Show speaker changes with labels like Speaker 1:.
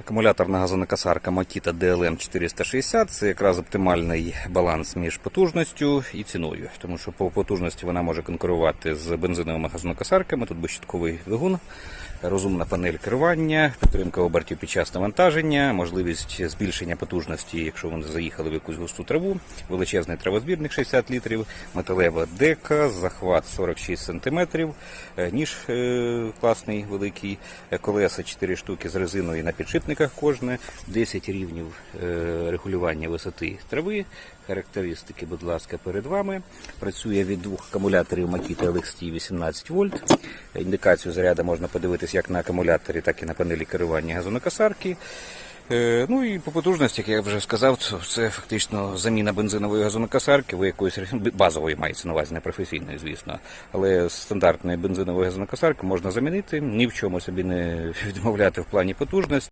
Speaker 1: Акумуляторна газонокосарка Makita DLM 460 це якраз оптимальний баланс між потужністю і ціною, тому що по потужності вона може конкурувати з бензиновими газонокосарками. Тут безщитковий двигун, розумна панель керування, підтримка обертів під час навантаження, можливість збільшення потужності, якщо вони заїхали в якусь густу траву, величезний травозбірник 60 літрів, металева дека, захват 46 см, ніж е, класний великий, е, колеса 4 штуки з резиною на підшипниках кожне, 10 рівнів е, регулювання висоти трави. Характеристики, будь ласка, перед вами. Працює від двох акумуляторів Makita LXT 18 вольт. Індикацію заряду можна подивитись як на акумуляторі, так і на панелі керування газонокосарки. Е, Ну і по потужності, як я вже сказав, це фактично заміна бензинової газонокосарки, ви якоїсь базової мається на увазі, не професійної, звісно. Але стандартної бензинової газонокосарки можна замінити, ні в чому собі не відмовляти в плані потужності.